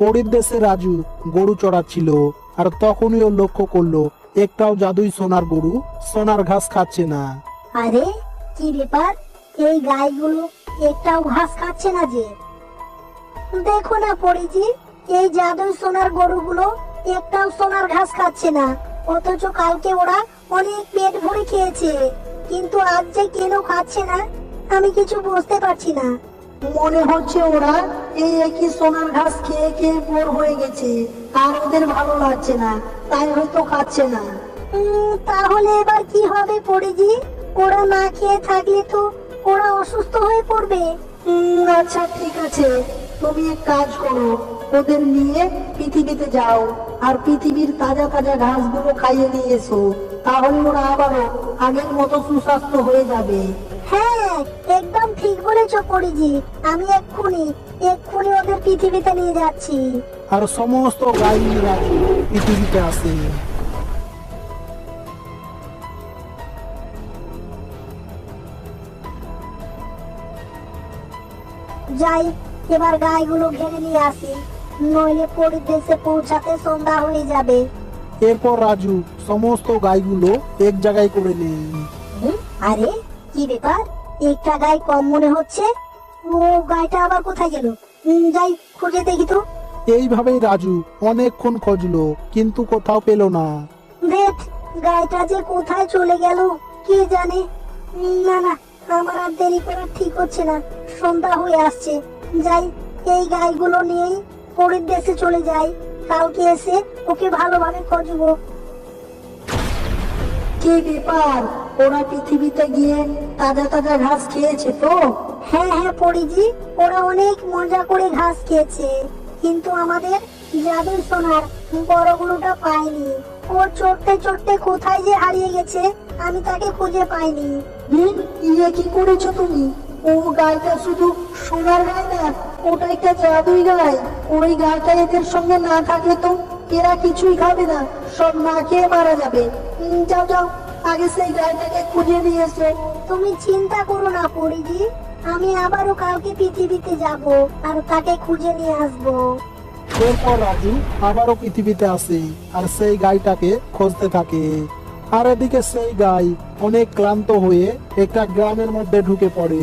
পরের দেশে রাজু গরু চড়াচ্ছিল, আর তখনই ও লক্ষ্য করল, একটাও জাদুই সোনার গরু সোনার ঘাস খাচ্ছে না। আরে, কি ব্যাপার? এই গাইগুলো একটাও ঘাস খাচ্ছে না যে। দেখো না পরিজি, এই জাদুই সোনার গরুগুলো একটাও সোনার ঘাস খাচ্ছে না, অথচ কালকে ওরা অনেক পেট ভরে খেয়েছে। কিন্তু আজ যে কেন খাচ্ছে না, আমি কিছু বুঝতে পারছি না। মনে হচ্ছে ওরা এই একই সোনার ঘাস খেয়ে খেয়ে বোর হয়ে গেছে। আর ওদের ভালো লাগছে না, তাই হয়তো খাচ্ছে না। তাহলে এবার কি হবে পরিজি? ওরা না খেয়ে থাকলে তো ওরা অসুস্থ হয়ে পড়বে। আচ্ছা ঠিক আছে। তুমি এক কাজ করো, ওদের নিয়ে পৃথিবীতে যাও, আর পৃথিবীর তাজা তাজা ঘাসগুলো খাইয়ে নিয়ে এসো। তাহলে ওরা আবারও আগের মতো সুস্বাস্থ্য হয়ে যাবে। হ্যাঁ একদম বলেছ পরিজি আমি এক্ষুনি এক্ষুনি ওদের পৃথিবীতে নিয়ে যাচ্ছি। আর সমস্ত পৃথিবীতে যাই এবার গাইগুলো ঘেরে নিয়ে আসি। নইলে পরিদেশে পৌঁছাতে সন্ধ্যা হয়ে যাবে। এরপর রাজু সমস্ত গাইগুলো এক জায়গায় করে হুম, আরে কি ব্যাপার? একটা গায়ে কম মনে হচ্ছে। ও গাইটা আবার কোথায় গেল? যাই খুঁজে দেখি তো। এইভাবেই রাজু অনেকক্ষণ খুঁজলো কিন্তু কোথাও পেল না। দেখ গাইটা যে কোথায় চলে গেল কে জানে? উম, না না আমার আর দেরি করা ঠিক হচ্ছে না। সন্ধ্যা হয়ে আসছে। যাই এই গাইগুলো নিয়েই পরের দেশে চলে যাই। কালকে এসে ওকে ভালোভাবে খুঁজবো। কি ব্যাপার? ওরা পৃথিবীতে গিয়ে তাজা তাজা ঘাস খেয়েছে তো? হ্যাঁ হ্যাঁ পরিজি, ওরা অনেক মজা করে ঘাস খেয়েছে। কিন্তু আমাদের জাদুর সোনার বড়গুলোটা পাইনি ও চড়তে চড়তে কোথায় যে হারিয়ে গেছে, আমি তাকে খুঁজে পাইনি। হুম ইয়ে কি করেছ তুমি? ও গাইটা শুধু সোনার গায় না, ওটা একটা জাদুই গায়। ওই গাইটা এদের সঙ্গে না থাকলে তো এরা কিছুই খাবে না, সব না খেয়ে মারা যাবে। যাও যাও। আগে সেই গাড়িটাকে খুঁজে নিয়ে তুমি চিন্তা করো না পরিজি আমি আবারও কালকে পৃথিবীতে যাব আর তাকে খুঁজে নিয়ে আসব। এরপর রাজু আবারও পৃথিবীতে আসে আর সেই গাইটাকে খুঁজতে থাকে। আর এদিকে সেই গাই অনেক ক্লান্ত হয়ে একটা গ্রামের মধ্যে ঢুকে পড়ে।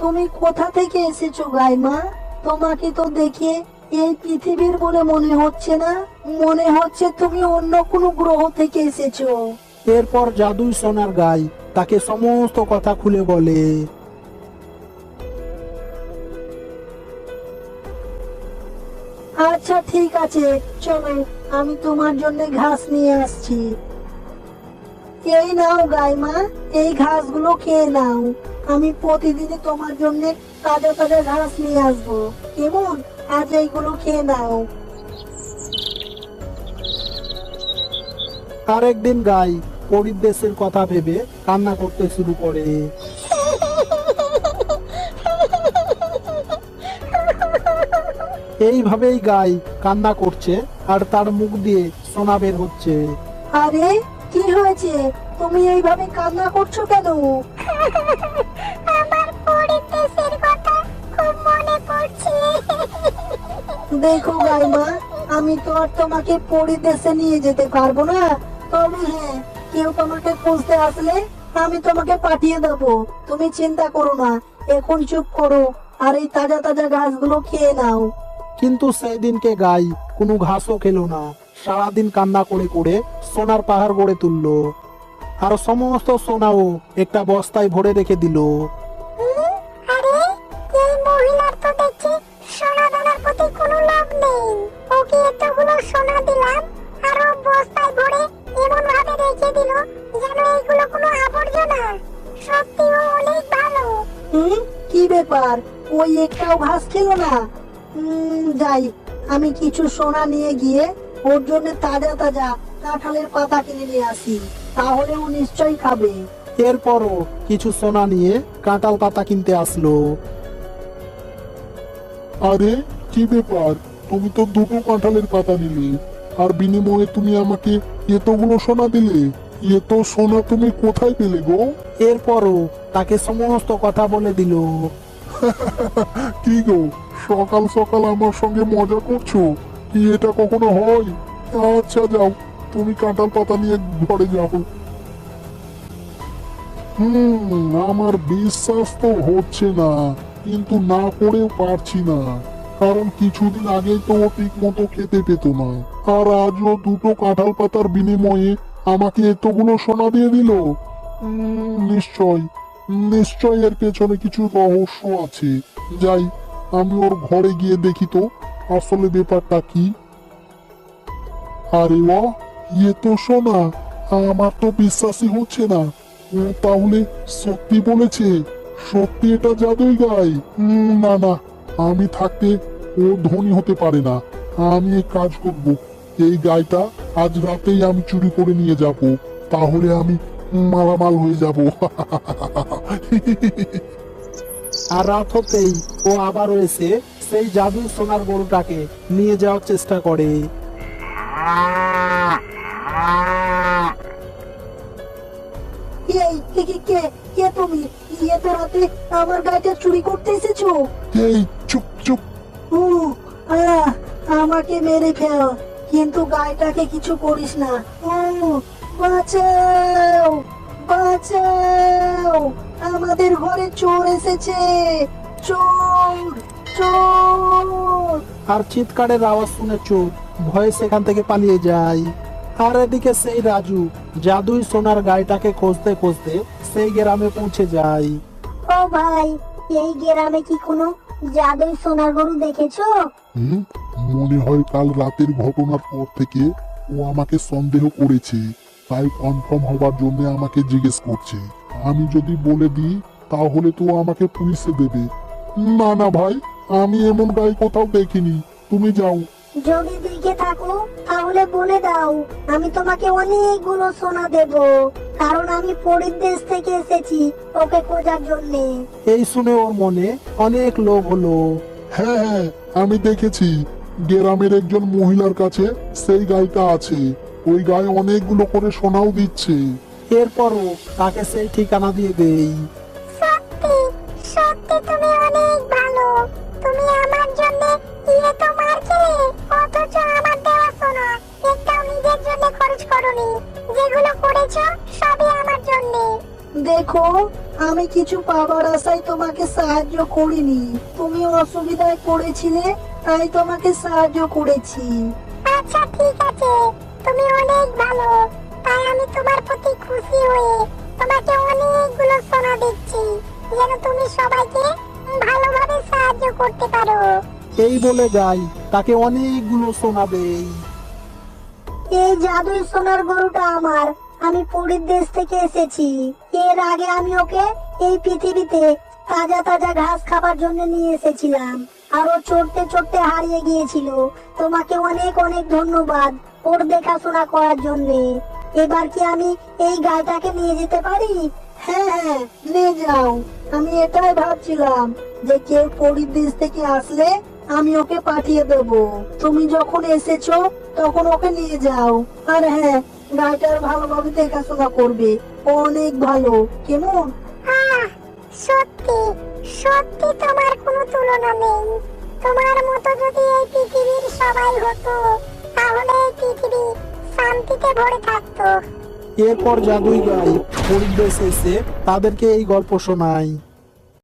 তুমি কোথা থেকে এসেছ গাইমা? তোমাকে তো দেখে এই পৃথিবীর বলে মনে হচ্ছে না। মনে হচ্ছে তুমি অন্য কোনো গ্রহ থেকে এসেছ। এরপর জাদুই সোনার গাই তাকে সমস্ত কথা খুলে বলে। আচ্ছা ঠিক আছে চলো আমি তোমার জন্য ঘাস নিয়ে আসছি। এই নাও গাইমা এই ঘাসগুলো খেয়ে নাও। আমি প্রতিদিনই তোমার জন্য তাজা তাজা ঘাস নিয়ে আসব। কেমন? আজ এইগুলো খেয়ে নাও। আর একদিন গাই পরিদেশের কথা ভেবে কান্না করতে শুরু করে। এইভাবেই গাই কান্না করছে আর তার মুখ দিয়ে সোনা বের হচ্ছে। আরে কি হয়েছে? তুমি এইভাবে কান্না করছ কেন? দেখো গাইমা, আমি তো আর তোমাকে পরিদেশে নিয়ে যেতে পারব না। তবে হ্যাঁ কেউ তোমাকে খুঁজতে আসলে আমি তোমাকে পাঠিয়ে দেবো। তুমি চিন্তা করো না, এখন চুপ করো আর এই তাজা তাজা ঘাসগুলো খেয়ে নাও। কিন্তু সেই দিনকে গাই, কোনো ঘাসও খেলো না। সারাদিন কান্না করে করে সোনার পাহাড় গড়ে তুললো। আর সমস্ত সোনাও একটা বস্তায় ভরে রেখে দিল। কি? ব্যাপার? ওই একটাও ঘাস খেলো না? যাই, আমি কিছু সোনা নিয়ে গিয়ে ওর জন্য তাজা তাজা কাঁঠালের পাতা কিনে নিয়ে আসি। তাহলে ও নিশ্চয়ই খাবে। এরপরও কিছু সোনা নিয়ে কাঁটাল পাতা কিনতে আসলো। আরে, কি ব্যাপার? তুমি তো দুটো কাঁঠালের পাতা নিলে। আর বিনিময়ে তুমি আমাকে এতগুলো সোনা দিলে। এত সোনা তুমি কোথায় পেলে গো? এরপরও তাকে সমস্ত কথা বলে দিল। কি গো সকাল সকাল আমার সঙ্গে মজা করছ? কি এটা কখনো হয়? আচ্ছা যাও তুমি কাঁঠাল পাতা নিয়ে ঘরে যাও। হুম আমার বিশ্বাস তো হচ্ছে না কিন্তু না করেও পারছি না কারণ কিছুদিন আগে তো ঠিক মতো খেতে পেত না। আর আজও দুটো কাঁঠাল পাতার বিনিময়ে আমাকে এতগুলো সোনা দিয়ে দিল? নিশ্চয় নিশ্চয় এর পেছনে কিছু রহস্য আছে। যাই, আমি ওর ঘরে গিয়ে দেখি তো, আসলে ব্যাপারটা কি? আরে ও ইয়ে তো শোনা আমার তো বিশ্বাসই হচ্ছে না। ও তাহলে সত্যি বলেছে? সত্যি এটা জাদুই গাই? না না, আমি থাকতে ও ধনী হতে পারে না। আমি কাজ করব। এই গাইটা আজ রাতেই আমি চুরি করে নিয়ে যাব। তাহলে আমি মালামাল হয়ে যাব। আর রাত হতেই ও আবার এসে সেই জাদুর সোনার গরুটাকে নিয়ে যাওয়ার চেষ্টা করে। এই কে কে তুমি? এত রাতে আমার গাড়িটা চুরি করতে এসেছ। এই চুপ চুপ। আমাকে মেরে ফেল। কিন্তু গাইটাকে কিছু করিস না। উ, বাঁচাও বাঁচাও। আমাদের ঘরে চোর এসেছে। চোর চোর। আর চিৎকারের আওয়াজ শুনে চোর ভয়ে সেখান থেকে পালিয়ে যায়। আর এদিকে সেই রাজু জাদুই সোনার গাড়িটাকে খুঁজতে খুঁজতে সেই গ্রামে পৌঁছে যায়। ও ভাই এই গ্রামে কি কোনো জাদুই সোনার গরু দেখেছ? হুম, মনে হয় কাল রাতের ঘটনার পর থেকে ও আমাকে সন্দেহ করেছে। তাই কনফার্ম হবার জন্য আমাকে জিজ্ঞেস করছে। আমি যদি বলে দিই তাহলে তো ও আমাকে পুলিশে দেবে। না না ভাই আমি এমন গাই কোথাও দেখিনি। তুমি যাও। যদি দেখে থাকো তাহলে বলে দাও আমি তোমাকে অনেকগুলো সোনা দেব। কারণ আমি পরীর দেশ থেকে এসেছি ওকে খোঁজার জন্যে। এই শুনে ওর মনে অনেক লোভ হলো। হ্যাঁ হ্যাঁ আমি দেখেছি। গ্রামের একজন মহিলার কাছে সেই গাইটা আছে। ওই গায়ে অনেকগুলো করে সোনাও দিচ্ছে। এরপরও তাকে সেই ঠিকানা দিয়ে দেই। সত্যি সত্যি তুমি অনেক ভালো। তুমি আমার জন্য ইয়ে তো মার খেলে অথচ আমার দেওয়া সোনা একটাও নিজের জন্য খরচ করনি। যেগুলো করেছ সবই আমার জন্য। দেখো আমি কিছু পাবার আশায় তোমাকে সাহায্য করিনি। তুমি অসুবিধায় পড়েছিলে তাই তোমাকে সাহায্য করেছি। আচ্ছা ঠিক আছে। তুমি অনেক ভালো। তাই আমি তোমার প্রতি খুশি হয়ে তোমাকে অনেকগুলো সোনা দিচ্ছি যেন তুমি সবাইকে ভালোভাবে সাহায্য করতে পারো। এই বলে গাই তাকে অনেকগুলো সোনা দেই। এই জাদুই সোনার গরুটা আমার। আমি পুরীর দেশ থেকে এসেছি। এর আগে আমি ওকে এই পৃথিবীতে তাজা তাজা ঘাস খাবার জন্য নিয়ে এসেছিলাম। আর চড়তে চড়তে হারিয়ে গিয়েছিল। তোমাকে অনেক অনেক ধন্যবাদ ওর দেখাশোনা করার জন্য। এবার কি আমি এই গাইটাকে নিয়ে যেতে পারি? হ্যাঁ হ্যাঁ নিয়ে যাও। আমি এটাই ভাবছিলাম যে কেউ পরিদেশ থেকে আসলে আমি ওকে পাঠিয়ে দেব। তুমি যখন এসেছ, তখন ওকে নিয়ে যাও। আর হ্যাঁ গাড়িটার ভালোভাবে দেখাশোনা করবে। অনেক ভালো। কেমন? সত্যি সত্যি তোমার কোনো তুলনা নেই। তোমার মতো যদি এই পৃথিবীর সবাই হতো, তাহলে এই পৃথিবী শান্তিতে ভরে থাকতো। এরপর জাদুই গাই, পরিবেশ এসে তাদেরকে এই গল্প শোনায়।